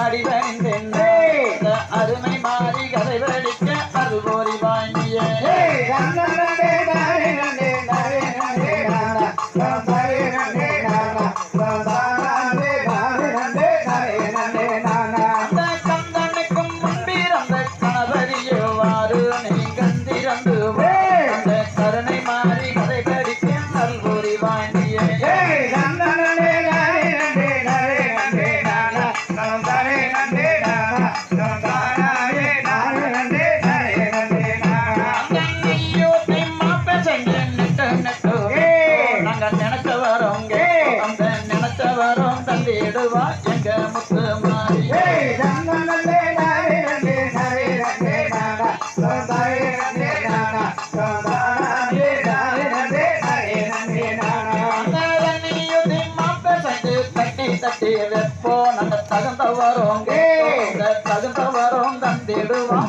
அடிவரிந்தே அருமை மாறி கதைவர். கட்டி வைப்போம் நாங்கள் தகுந்த வரோங்க தகுந்த வரோம் தந்திடுவோம்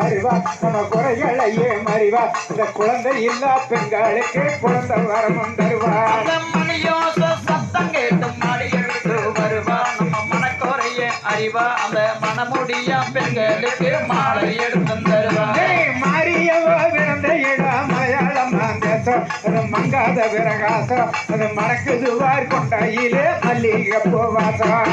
அறிவார் நம்ம குறைகளையே மறிவார் இந்த குழந்தை இல்லா பெண்களுக்கு குழந்த வரமும் தருவார் சத்தம் கேட்டும் அடியெடுத்து வருவார் நம்ம மனக்குறைய அறிவா அந்த மனமுடியா பெண்களுக்கு மாலை எடுத்து தருவார் மாறிய அது மங்காத விரகாசம். அது மணக்குது வார் கொண்டாயிலே மல்லிகை பூவாசம்.